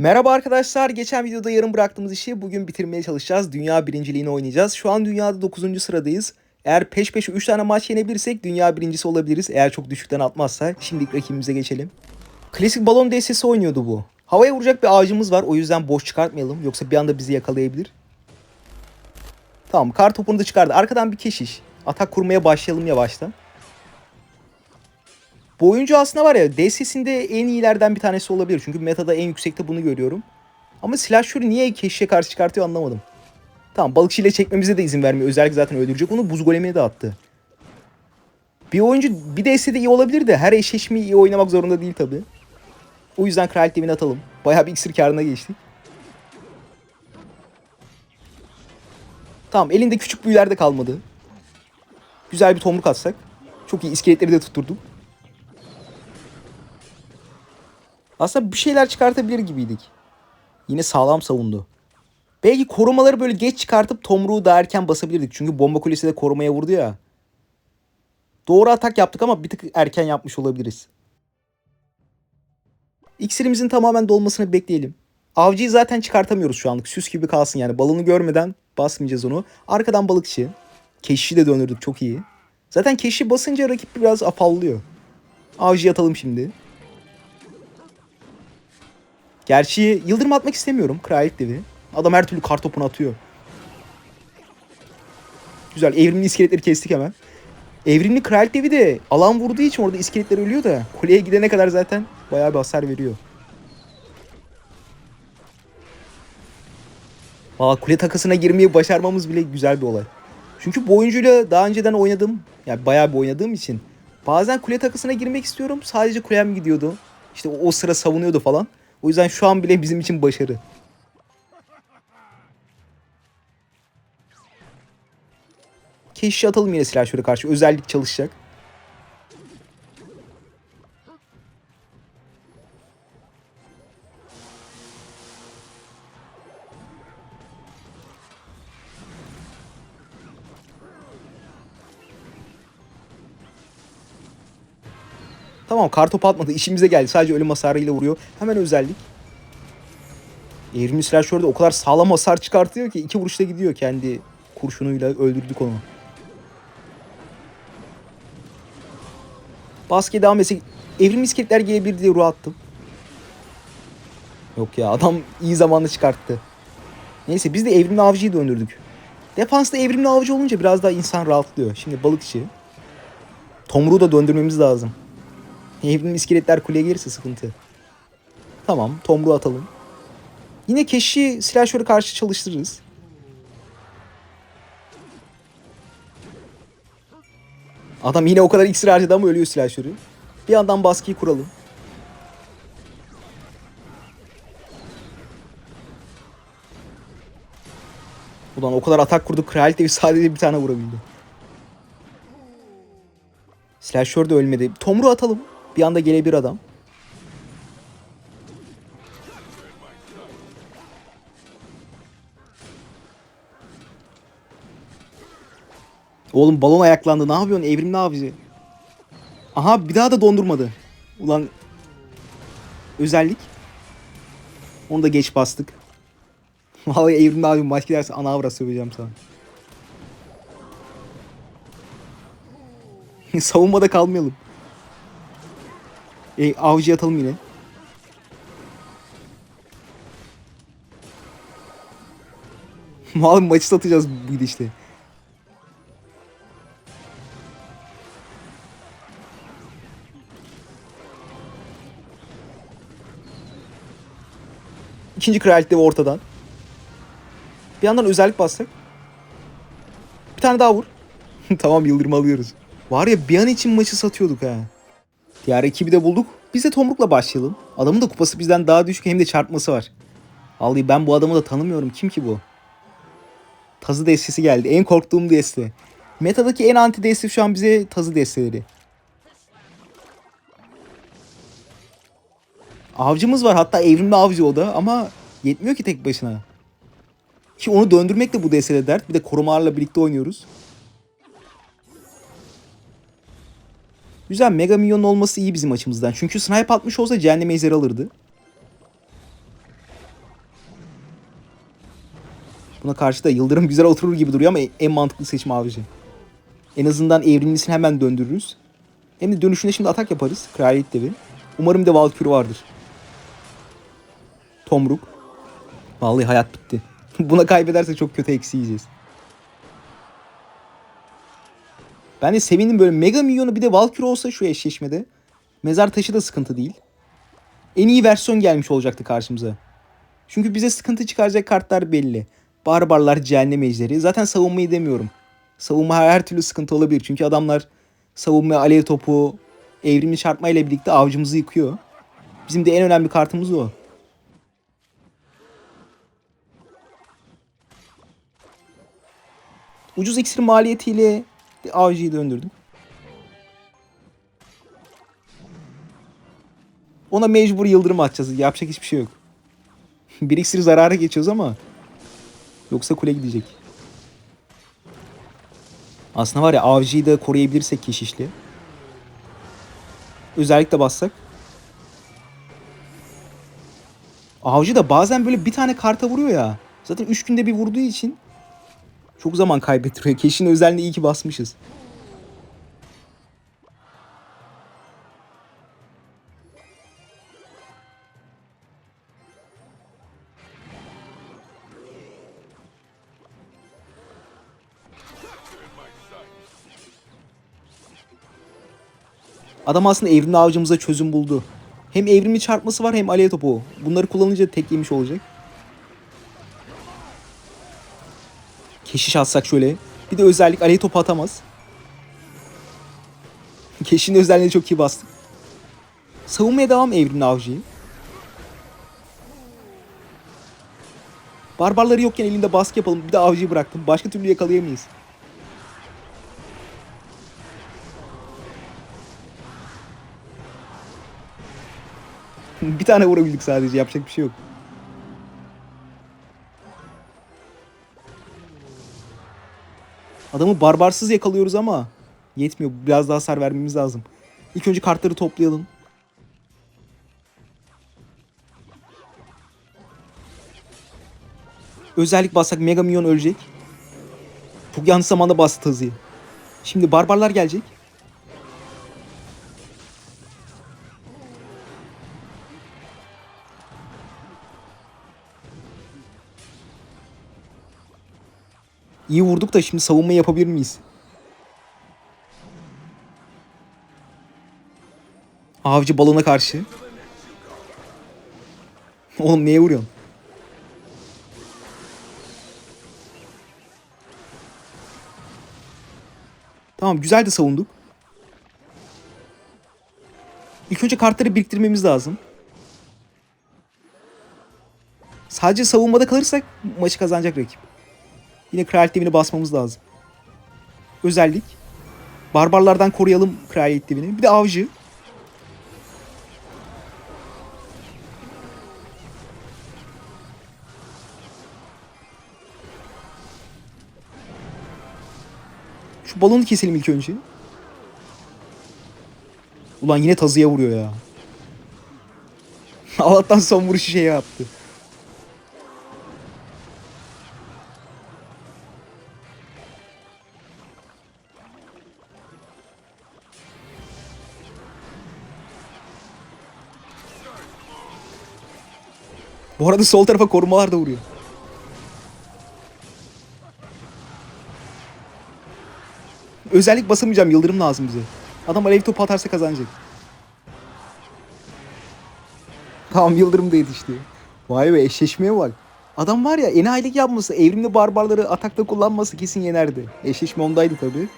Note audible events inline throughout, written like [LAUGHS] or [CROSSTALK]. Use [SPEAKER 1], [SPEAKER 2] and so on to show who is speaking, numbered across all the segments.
[SPEAKER 1] Merhaba arkadaşlar. Geçen videoda yarım bıraktığımız işi bugün bitirmeye çalışacağız. Dünya birinciliğini oynayacağız. Şu an dünyada 9. sıradayız. Eğer peş peşe 3 tane maç yenebilirsek dünya birincisi olabiliriz. Eğer çok düşükten atmazsa. Şimdilik rakibimize geçelim. Klasik balon destesi oynuyordu bu. Havaya vuracak bir ağacımız var. O yüzden boş çıkartmayalım. Yoksa bir anda bizi yakalayabilir. Tamam kar topunu da çıkardı. Arkadan bir keşiş. Atak kurmaya başlayalım yavaştan. Bu oyuncu aslında var ya DC'sinde en iyilerden bir tanesi olabilir. Çünkü metada en yüksekte bunu görüyorum. Ama Slasher'ı niye keşişe karşı çıkartıyor anlamadım. Tamam balıkçıyla çekmemize de izin vermiyor. Özellikle zaten öldürecek onu. Buz golemine de attı. Bir oyuncu bir DC'de iyi olabilir de her eşleşmeyi iyi oynamak zorunda değil tabi. O yüzden Kraliyet Devi'ni atalım. Bayağı bir iksir karına geçtik. Tamam elinde küçük büyüler de kalmadı. Güzel bir tomruk atsak. Çok iyi iskeletleri de tutturdum. Aslında bir şeyler çıkartabilir gibiydik. Yine sağlam savundu. Belki korumaları böyle geç çıkartıp tomruğu daha erken basabilirdik. Çünkü bomba kulesi de korumaya vurdu ya. Doğru atak yaptık ama bir tık erken yapmış olabiliriz. İksirimizin tamamen dolmasını bekleyelim. Avcıyı zaten çıkartamıyoruz şu anlık. Süs gibi kalsın yani. Balonu görmeden basmayacağız onu. Arkadan balıkçı. Keşişi de döndürdük çok iyi. Zaten keşişi basınca rakip biraz afallıyor. Avcıyı atalım şimdi. Gerçi yıldırım atmak istemiyorum. Kraliyet devi. Adam her türlü kartopunu atıyor. Güzel. Evrimli iskeletleri kestik hemen. Evrimli kraliyet devi de alan vurduğu için orada iskeletler ölüyor da kuleye gidene kadar zaten bayağı bir hasar veriyor. Valla kule takısına girmeyi başarmamız bile güzel bir olay. Çünkü bu oyuncuyla daha önceden oynadım. Yani bayağı bir oynadığım için. Bazen kule takısına girmek istiyorum. Sadece kulem gidiyordu. İşte o, o sıra savunuyordu falan. O yüzden şu an bile bizim için başarı. Keşişi atalım yine silahşöre karşı. Özellik çalışacak. Kartopu atmadı. İşimize geldi. Sadece ölüm hasarıyla vuruyor. Hemen özellik. Evrimli silahşör de o kadar sağlam hasar çıkartıyor ki iki vuruşta gidiyor kendi kurşunuyla öldürdük onu. Basket devam etse evrimli iskeletler gelebilir diye ruh attım. Yok ya adam iyi zamanlı çıkarttı. Neyse biz de evrimli avcıyı döndürdük. Defansta evrimli avcı olunca biraz daha insan rahatlıyor. Şimdi balıkçı. Tomruğu da döndürmemiz lazım. Evrimli iskeletler kuleye gelirse sıkıntı. Tamam tomruğu atalım. Yine keşi silahşörü karşı çalıştırırız. Adam yine o kadar iksir harcadı ama ölüyor silahşörü. Bir yandan baskıyı kuralım. Ulan o kadar atak kurduk. Kraliyet sadece bir tane vurabildi. Slasher de ölmedi. Tomru atalım. Bir anda gelebilir adam. Oğlum balon ayaklandı. Ne yapıyorsun? Evrimli avcı. Aha bir daha da dondurmadı. Ulan özellik. Onu da geç bastık. [LAUGHS] Vallahi evrimli abi maç giderse ana avra söveceğim sana. [LAUGHS] Savunmada kalmayalım. E, avcı atalım yine. [LAUGHS] Mal maçı satacağız bu gidişle. İkinci kraliyet devi ortadan. Bir yandan özellik bassak. Bir tane daha vur. [LAUGHS] tamam yıldırım alıyoruz. Var ya bir an için maçı satıyorduk ha. Diğer ekibi de bulduk. Biz de Tomruk'la başlayalım. Adamın da kupası bizden daha düşük hem de çarpması var. Vallahi ben bu adamı da tanımıyorum. Kim ki bu? Tazı destesi geldi. En korktuğum deste. Metadaki en anti deste şu an bize tazı desteleri. Avcımız var hatta evrimli avcı o da ama yetmiyor ki tek başına. Ki onu döndürmek de bu destede dert. Bir de korumalarla birlikte oynuyoruz. Güzel Mega Minyon'un olması iyi bizim açımızdan. Çünkü snipe atmış olsa cehenneme izleri alırdı. Buna karşı da Yıldırım güzel oturur gibi duruyor ama en mantıklı seçim abici. En azından evrimlisini hemen döndürürüz. Hem de dönüşünde şimdi atak yaparız. Kraliyet devi. Umarım de Valkür vardır. Tomruk. Vallahi hayat bitti. [LAUGHS] Buna kaybederse çok kötü eksi yiyeceğiz. Ben de sevindim böyle Mega Milyonu bir de Valkyrie olsa şu eşleşmede. Mezar taşı da sıkıntı değil. En iyi versiyon gelmiş olacaktı karşımıza. Çünkü bize sıkıntı çıkaracak kartlar belli. Barbarlar, cehennem ejderi. Zaten savunmayı demiyorum. Savunma her, türlü sıkıntı olabilir. Çünkü adamlar savunma, alev topu, evrimli çarpma ile birlikte avcımızı yıkıyor. Bizim de en önemli kartımız o. Ucuz iksir maliyetiyle bir avcıyı döndürdüm. Ona mecbur yıldırım atacağız. Yapacak hiçbir şey yok. [LAUGHS] bir iksir zarara geçiyoruz ama yoksa kule gidecek. Aslında var ya avcıyı da koruyabilirsek keşişli. Özellikle bassak. Avcı da bazen böyle bir tane karta vuruyor ya. Zaten 3 günde bir vurduğu için çok zaman kaybettiriyor. Keşin özelliğine iyi ki basmışız. Adam aslında evrimli avcımıza çözüm buldu. Hem evrimli çarpması var hem alev topu. Bunları kullanınca tek yemiş olacak. Keşiş atsak şöyle. Bir de özellik alev topu atamaz. Keşin özelliğini çok iyi bastık. Savunmaya devam evrimli avcıyı. Barbarları yokken elinde baskı yapalım. Bir de avcıyı bıraktım. Başka türlü yakalayamayız. bir tane vurabildik sadece. Yapacak bir şey yok. Adamı barbarsız yakalıyoruz ama yetmiyor. Biraz daha hasar vermemiz lazım. İlk önce kartları toplayalım. Özellik bassak Mega Minyon ölecek. Çok yanlış zamanda bastı hızıyı. Şimdi barbarlar gelecek. İyi vurduk da şimdi savunma yapabilir miyiz? Avcı balona karşı. [LAUGHS] Oğlum neye vuruyorsun? Tamam güzel de savunduk. İlk önce kartları biriktirmemiz lazım. Sadece savunmada kalırsak maçı kazanacak rakip. Yine kraliyet devini basmamız lazım. Özellik. Barbarlardan koruyalım kraliyet devini. Bir de avcı. Şu balonu keselim ilk önce. Ulan yine tazıya vuruyor ya. [LAUGHS] Allah'tan son vuruşu şey yaptı. Bu arada sol tarafa korumalar da vuruyor. Özellik basamayacağım. Yıldırım lazım bize. Adam alev topu atarsa kazanacak. Tamam yıldırım da yetişti. Vay be eşleşmeye bak. Adam var ya enayilik yapması, evrimli barbarları atakta kullanması kesin yenerdi. Eşleşme ondaydı tabi.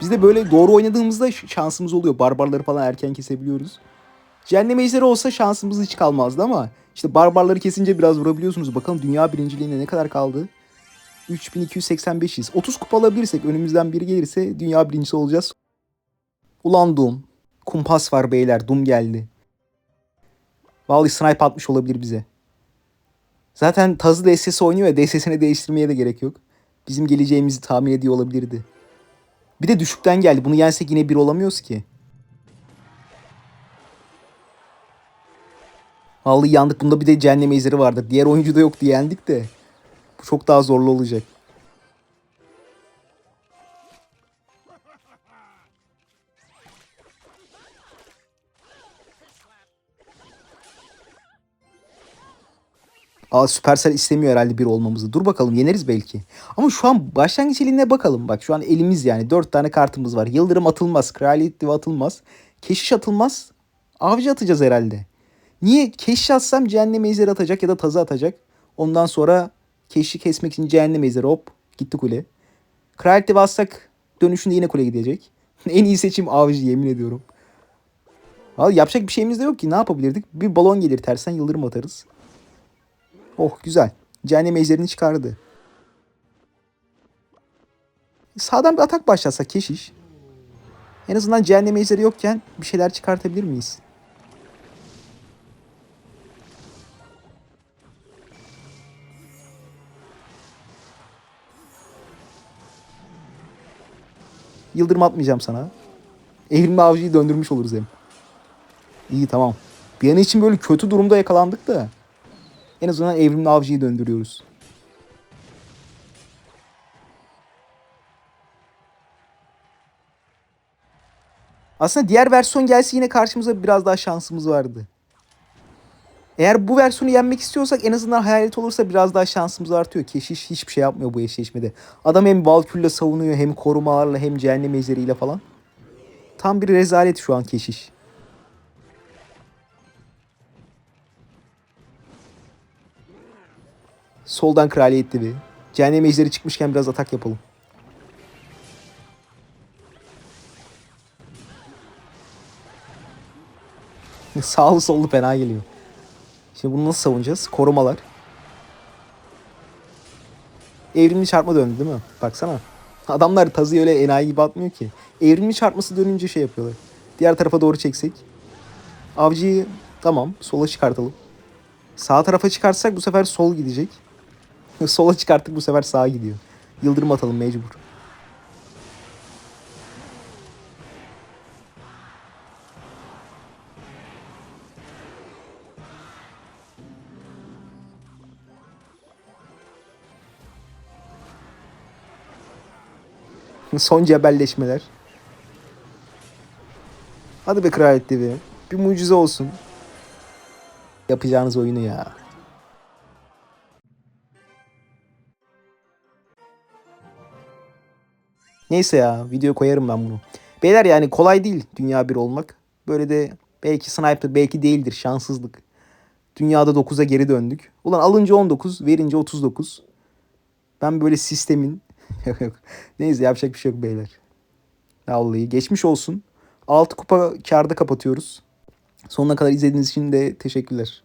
[SPEAKER 1] Biz de böyle doğru oynadığımızda şansımız oluyor. Barbarları falan erken kesebiliyoruz. Cehennem ejderi olsa şansımız hiç kalmazdı ama işte barbarları kesince biraz vurabiliyorsunuz. Bakalım dünya birinciliğine ne kadar kaldı? 3285'iz. 30 kupa alabilirsek önümüzden biri gelirse dünya birincisi olacağız. Ulan Doom. Kumpas var beyler. Doom geldi. Vallahi snipe atmış olabilir bize. Zaten Tazı DSS oynuyor ya DSS'ini değiştirmeye de gerek yok. Bizim geleceğimizi tahmin ediyor olabilirdi. Bir de düşükten geldi. Bunu yensek yine bir olamıyoruz ki. Vallahi yandık. Bunda bir de cehennem ejderi vardır. Diğer oyuncuda yok diye yendik de. Bu çok daha zorlu olacak. Aa Supercell istemiyor herhalde bir olmamızı. Dur bakalım yeneriz belki. Ama şu an başlangıç eline bakalım. Bak şu an elimiz yani. Dört tane kartımız var. Yıldırım atılmaz. Kraliyet atılmaz. Keşiş atılmaz. Avcı atacağız herhalde. Niye? Keşiş atsam cehennem ejderi atacak ya da tazı atacak. Ondan sonra keşişi kesmek için cehennem ejderi hop gitti kule. Kraliyet atsak dönüşünde yine kule gidecek. [LAUGHS] en iyi seçim avcı yemin ediyorum. Vallahi yapacak bir şeyimiz de yok ki. Ne yapabilirdik? Bir balon gelir tersen yıldırım atarız. Oh güzel. Cehennem ejderini çıkardı. Sağdan bir atak başlatsa keşiş. En azından cehennem ejderi yokken bir şeyler çıkartabilir miyiz? Yıldırım atmayacağım sana. Evrimli avcıyı döndürmüş oluruz hem. İyi tamam. Bir an için böyle kötü durumda yakalandık da. En azından evrimli avcıyı döndürüyoruz. Aslında diğer versiyon gelse yine karşımıza biraz daha şansımız vardı. Eğer bu versiyonu yenmek istiyorsak en azından hayalet olursa biraz daha şansımız artıyor. Keşiş hiçbir şey yapmıyor bu eşleşmede. Adam hem Valkür'le savunuyor hem korumalarla hem cehennem ejderiyle falan. Tam bir rezalet şu an keşiş. Soldan kraliyet dibi. Cehennem ejderi çıkmışken biraz atak yapalım. [LAUGHS] Sağlı sollu fena geliyor. Şimdi bunu nasıl savunacağız? Korumalar. Evrimli çarpma döndü değil mi? Baksana. Adamlar tazıyı öyle enayi gibi atmıyor ki. Evrimli çarpması dönünce şey yapıyorlar. Diğer tarafa doğru çeksek. Avcıyı tamam sola çıkartalım. Sağ tarafa çıkarsak bu sefer sol gidecek. [LAUGHS] Sola çıkarttık bu sefer sağa gidiyor. Yıldırım atalım mecbur. Son cebelleşmeler. Hadi be kraliyet dibi. Bir mucize olsun. Yapacağınız oyunu ya. Neyse ya video koyarım ben bunu. Beyler yani kolay değil dünya bir olmak. Böyle de belki sniper belki değildir şanssızlık. Dünyada 9'a geri döndük. Ulan alınca 19 verince 39. Ben böyle sistemin [LAUGHS] yok yok. Neyse yapacak bir şey yok beyler. Vallahi geçmiş olsun. 6 kupa karda kapatıyoruz. Sonuna kadar izlediğiniz için de teşekkürler.